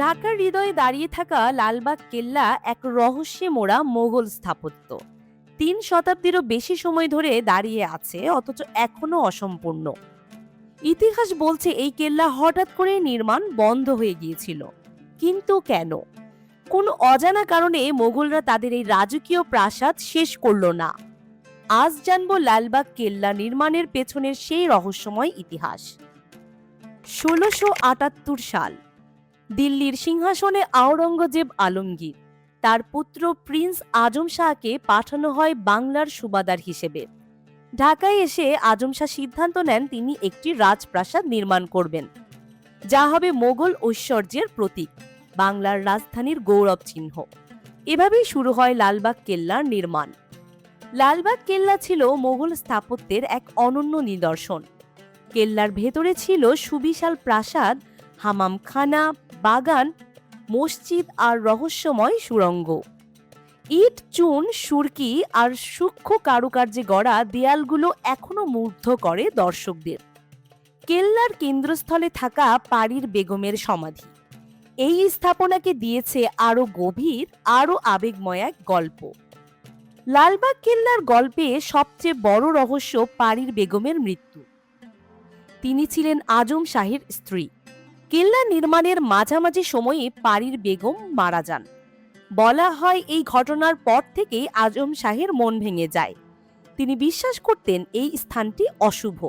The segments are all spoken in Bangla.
ঢাকার হৃদয়ে দাঁড়িয়ে থাকা লালবাগ কেল্লা এক রহস্যে মোড়া মোগল স্থাপত্য। তিন শতাব্দীরও বেশি সময় ধরে দাঁড়িয়ে আছে, অথচ এখনও অসম্পূর্ণ। ইতিহাস বলছে এই কেল্লা হঠাৎ করে নির্মাণ বন্ধ হয়ে গিয়েছিল। কিন্তু কেন? কোন অজানা কারণে মোগলরা তাদের এই রাজকীয় প্রাসাদ শেষ করল না? আজ জানব লালবাগ কেল্লা নির্মাণের পেছনের সেই রহস্যময় ইতিহাস। ষোলোশো সাল দিল্লির সিংহাসনে আওরঙ্গজেব আলমগীর। তার পুত্র প্রিন্স আজম শাহকে পাঠানো হয় বাংলার সুবাদার হিসেবে। ঢাকায় এসে আজম শাহ সিদ্ধান্ত নেন তিনি একটি রাজপ্রাসাদ নির্মাণ করবেন। যা হবে মোগল ঐশ্বর্যের প্রতীক, বাংলার রাজধানীর গৌরব চিহ্ন। এভাবেই শুরু হয় লালবাগ কেল্লার নির্মাণ। লালবাগ কেল্লা ছিল মোগল স্থাপত্যের এক অনন্য নিদর্শন। কেল্লার ভেতরে ছিল সুবিশাল প্রাসাদ হামামখানা বাগান, মসজিদ আর রহস্যময় সুড়ঙ্গ ইট, চুন, সুরকি আর সূক্ষ্ম কারুকার্যে গড়া দেয়ালগুলো এখনও মুগ্ধ করে দর্শকদের। কেল্লার কেন্দ্রস্থলে থাকা পাড়ির বেগমের সমাধি। এই স্থাপনাকে দিয়েছে আরও গভীর, আরও আবেগময় এক গল্প। লালবাগ কেল্লার গল্পে সবচেয়ে বড় রহস্য পাড়ির বেগমের মৃত্যু। তিনি ছিলেন আজম শাহের স্ত্রী। কেল্লা নির্মাণের মাঝামাঝি সময়ে পাড়ির বেগম মারা যান। বলা হয় এই ঘটনার পর থেকেই আজম শাহের মন ভেঙে যায়। তিনি বিশ্বাস করতেন এই স্থানটি অশুভ।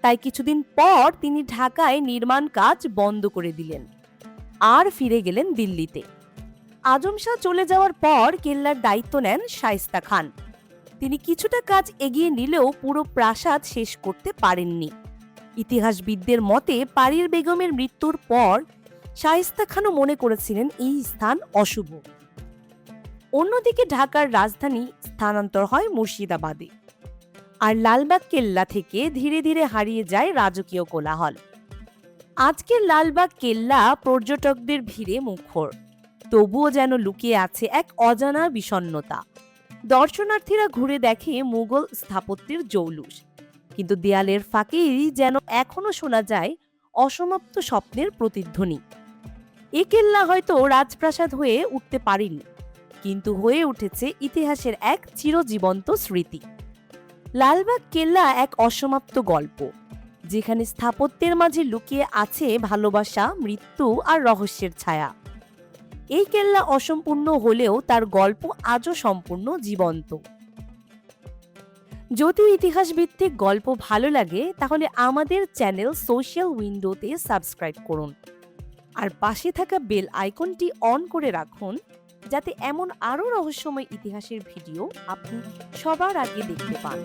তাই কিছুদিন পর তিনি ঢাকায় নির্মাণ কাজ বন্ধ করে দিলেন। আর ফিরে গেলেন দিল্লিতে। আজম শাহ চলে যাওয়ার পর কেল্লার দায়িত্ব নেন শাইস্তা খান। তিনি কিছুটা কাজ এগিয়ে নিলেও পুরো প্রাসাদ শেষ করতে পারেননি। ইতিহাসবিদদের মতে, পারির বেগমের মৃত্যুর পর শায়েস্তা খানও মনে করেছিলেন এই স্থান অশুভ। অন্যদিকে ঢাকার রাজধানী স্থানান্তর হয় মুর্শিদাবাদে। আর লালবাগ কেল্লা থেকে ধীরে ধীরে হারিয়ে যায় রাজকীয় কোলাহল। আজকের লালবাগ কেল্লা পর্যটকদের ভিড়ে মুখর। তবুও যেন লুকিয়ে আছে এক অজানা বিষণ্ণতা। দর্শনার্থীরা ঘুরে দেখে মুঘল স্থাপত্যের জৌলুস। কিন্তু দেয়ালের ফাঁকেই যেন এখনও শোনা যায় অসমাপ্ত স্বপ্নের প্রতিধ্বনি। এ কেল্লা হয়তো রাজপ্রাসাদ হয়ে উঠতে পারেনি, কিন্তু হয়ে উঠেছে ইতিহাসের এক চিরজীবন্ত স্মৃতি। লালবাগ কেল্লা এক অসমাপ্ত গল্প, যেখানে স্থাপত্যের মাঝে লুকিয়ে আছে ভালোবাসা, মৃত্যু আর রহস্যের ছায়া। এই কেল্লা অসম্পূর্ণ হলেও তার গল্প আজও সম্পূর্ণ জীবন্ত। যদি ইতিহাস ভিত্তিক গল্প ভালো লাগে, তাহলে আমাদের চ্যানেল সোশ্যাল উইন্ডোতে সাবস্ক্রাইব করুন। আর পাশে থাকা বেল আইকনটি অন করে রাখুন, যাতে এমন আরও রহস্যময় ইতিহাসের ভিডিও আপনি সবার আগে দেখতে পান।